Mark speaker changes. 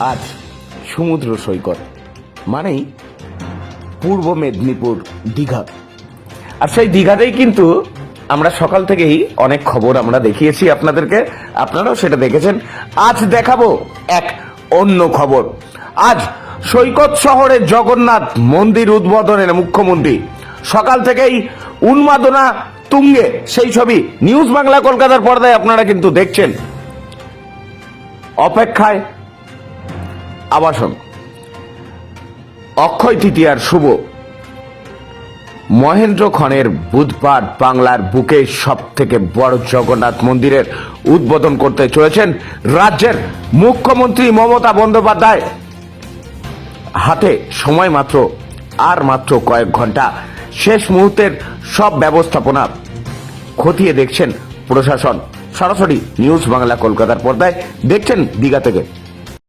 Speaker 1: আজ সমুদ্র সৈকত, মানেই পূর্ব মেদিনীপুর দীঘা। আর সেই দীঘাতেই কিন্তু আমরা সকাল থেকেই অনেক খবর আমরা দেখিয়েছি আপনাদেরকে। আপনারাও সেটা দেখেছেন। আজ দেখাবো এক অন্য খবর। আজ সৈকত শহরের জগন্নাথ মন্দির উদ্বোধনের মুখ্যমন্ত্রী। সকাল থেকেই উন্মাদনা তুঙ্গে, সেই ছবি নিউজ বাংলা কলকাতার পর্দায় আপনারা কিন্তু দেখছেন। অপেক্ষায় আবাসন অক্ষয় তৃতীয়ার শুভ। মহেন্দ্র খনের বুধবার বাংলার বুকে সব থেকে বড় জগন্নাথ মন্দিরের উদ্বোধন করতে চলেছেন রাজ্যের মুখ্যমন্ত্রী মমতা বন্দ্যোপাধ্যায়। হাতে সময় মাত্র, আর মাত্র কয়েক ঘণ্টা। শেষ মুহূর্তের সব ব্যবস্থাপনা খতিয়ে দেখছেন প্রশাসন। সরাসরি নিউজ বাংলা কলকাতার পর্দায় দেখছেন দীঘা থেকে।